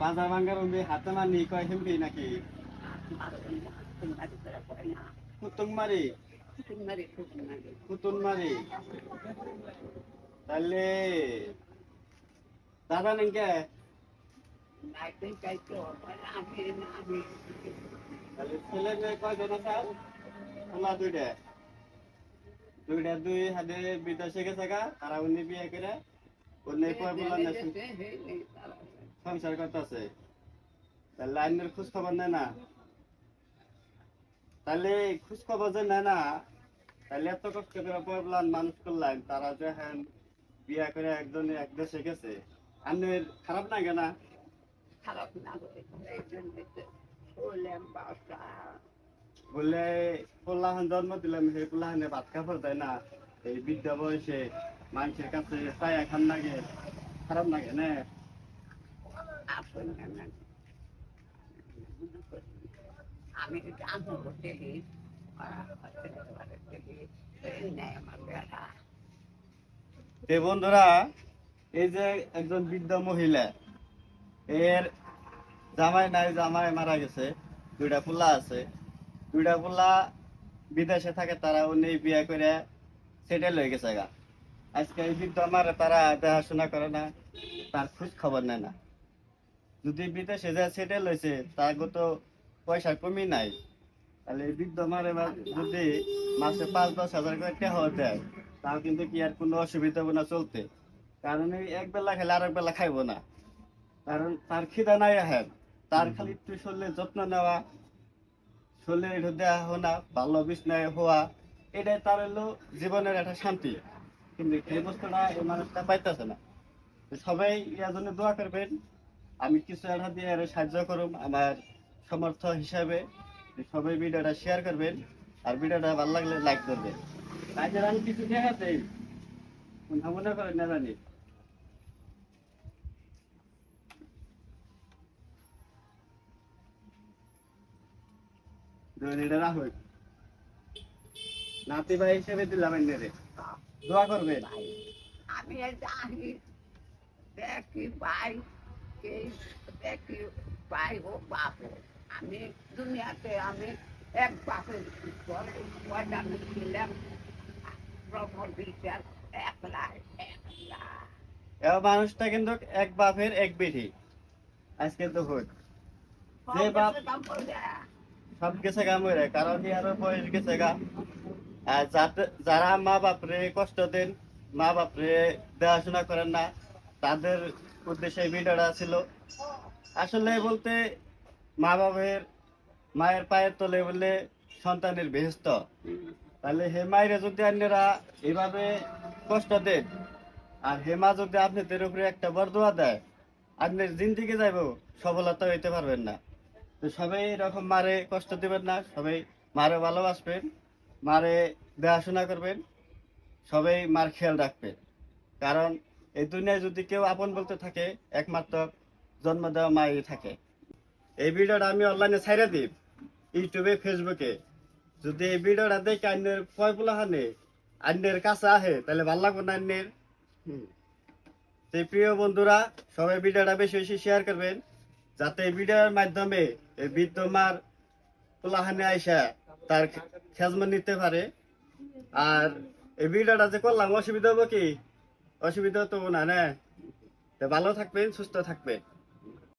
পাজা ভাঙ্গার উম্বি হাতে মানি, কয় হিমবি নাকি? কুতুং মারি। কুতুন মারি। তাহলে দাদা নিকে তাহলে ছেলে মেয়ে কয়জন আছে? ওলা দুইটা। দুইটা, দুই, হাতে বিদেশে গেছে গা, তারা উনি বিয়ে করে, উনি কয় বলা না সংসার করতেছে তাহলে আইনের খোঁজ খবর নেয় না। তাহলে খোঁজ খবর যে নেয় না তাহলে এত কষ্ট করে পয়বলান মানুষ করলেন তারা যে হ্যাঁ বিয়া করে একজন এক দেশে গেছে। আইনের খারাপ না কেনা? খারাপ না পোল্লাহান জন্ম দিলাম সেই পোল্লাহানে ভাত কাপড় দেয় না। এই বিদ্যা বয়সে মানুষের কাছে ছায়া খান লাগে। খারাপ লাগে না? আমি আমার বেড়া বন্ধুরা, এই যে একজন বৃদ্ধ মহিলা, এর জামাই নাই, জামাই মারা গেছে, দুইটা পোলা আছে। দুইটা পোলা বিদেশে থাকে, তারা উনি বিয়ে করে সেটেল হয়ে গেছে গা। আজকে এই বৃদ্ধ আমার তারা দেখাশোনা করে না, তার খোঁজ খবর নেয় না। যদি বিদেশে যা সেটেল হয়েছে তার তো পয়সা কমই নাই। তাহলে বৃদ্ধ মারে যদি মাসে পাঁচ দশ হাজার করে টেহা দেয় তাও কিন্তু কি আর কোনো অসুবিধা হবে না চলতে? কারণ এক বেলা খেলে আর এক বেলা খাইবো না। কারণ তার খিদা নাই আহেন তার খালি একটু শরীরের যত্ন নেওয়া শরীরের একটু দেওয়া হওয়া ভালো বিছনায় হওয়া এটাই তার হলো জীবনের একটা শান্তি। কিন্তু এই বস্তুটা এই মানুষটা পাইতেছে না। সবাই ইয়ার জন্য দোয়া করবেন। আমি কিছু একটা দিয়ে আরও সাহায্য করুম আমার সমর্থ হিসাবে। সবাই ভিডিওটা শেয়ার করবেন, আর ভিডিওটা ভালো লাগলে লাইক করবেন। আমি করেন নাতি ভাই হিসেবে দিলাম দোয়া করবেন। ভাই, আমি দেখি ভাই। কে বাপ হোক। আমি দুনিয়াতে আমি এক বাপের আমি ছিলাম বিচার একলা একলা। এবার মানুষটা কিন্তু এক বাপের এক বেটি। আজকে তো হোক যে বাপ সব গেছে গা মরে কারণ ইয়ারও বয়স গেছে গা। আর যারা মা বাপরে কষ্ট দেন মা বাপরে দেখাশোনা করেন না তাদের উদ্দেশ্যে ভিডিওটা ছিল। আসলে বলতে মা বাবের মায়ের পায়ের তলে বলে সন্তানের বেহস্ত তাহলে হে মায়ের যদি আপনারা এভাবে কষ্ট দেন, আর হে মা যদি আপনাদের উপরে একটা বরদোয়া দেয়, আপনার জিন্দিগি যাইব, সফলতা হইতে পারবেন না। তো সবাই এরকম মারে কষ্ট দিবেন না, সবাই মারে ভালোবাসবেন, মারে দেখাশোনা করবেন, সবাই মার খেয়াল রাখবেন। কারণ এই দুনিয়ায় যদি কেউ আপন বলতে থাকে, একমাত্র জন্ম দেওয়া মাই থাকে। এই ভিডিওটা আমি অনলাইনে ছাইড়ে দিব ইউটিউবে ফেসবুকে যদি এই ভিডিওটা দেখে আইনের পয়পুলা হানে, আইনের কাছে আহে, তাহলে ভালো লাগবে না আইনের? প্রিয় বন্ধুরা, সবাই ভিডিওটা বেশি বেশি শেয়ার করবেন, যাতে এই ভিডিওর মাধ্যমে এই বিদ্যমার পোলাহানে আইসা তার খেজমত নিতে পারে। আর এই ভিডিওটা যে করলাম, অসুবিধা হব কি? অসুবিধা তো না। না ভালো থাকবেন সুস্থ থাকবেন।